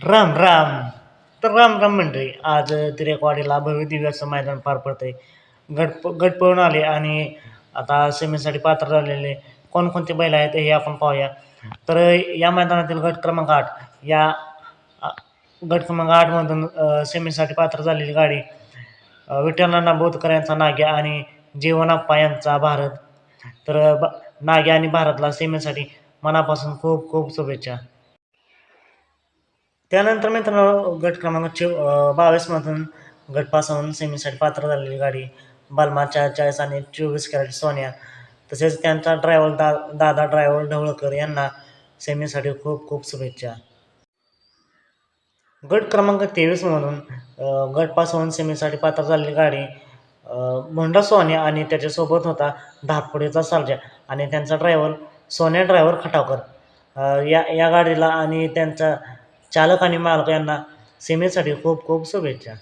राम राम. तर राम राम मंडळी आज तिरेकवाडीला भव्य दिव्य असं मैदान पार पडतंय. गट गट पळून आले आणि आता सेमीसाठी पात्र झालेले कोणकोणते बैल आहेत हे आपण पाहूया. तर या मैदानातील गट क्रमांक आठ या गट क्रमांक आठमधून सेमीसाठी पात्र झालेली गाडी विठ्ठलांना बोधकर यांचा नाग्या आणि जीवनाप्पा यांचा भारत. तर ब नाग्या आणि भारतला सेमीसाठी मनापासून खूप खूप शुभेच्छा. त्यानंतर मित्रांनो गट क्रमांक बावीसमधून गट सेमीसाठी पात्र झालेली गाडी बालमा चार चाळीस आणि चोवीस कॅरेट सोन्या. तसेच त्यांचा ड्रायव्हर दा दादा ड्रायव्हर ढवळकर यांना सेमीसाठी खूप खूप शुभेच्छा. गट क्रमांक तेवीसमधून गटपासून गट सेमीसाठी पात्र झालेली गाडी मुंडा सोन्या आणि त्याच्यासोबत होता धाकपुडीचा सर्जा आणि त्यांचा ड्रायव्हर सोन्या ड्रायव्हर खटावकर. या या गाडीला आणि त्यांचा चालक आणि मालक यांना सीमेसाठी खूप खूप शुभेच्छा.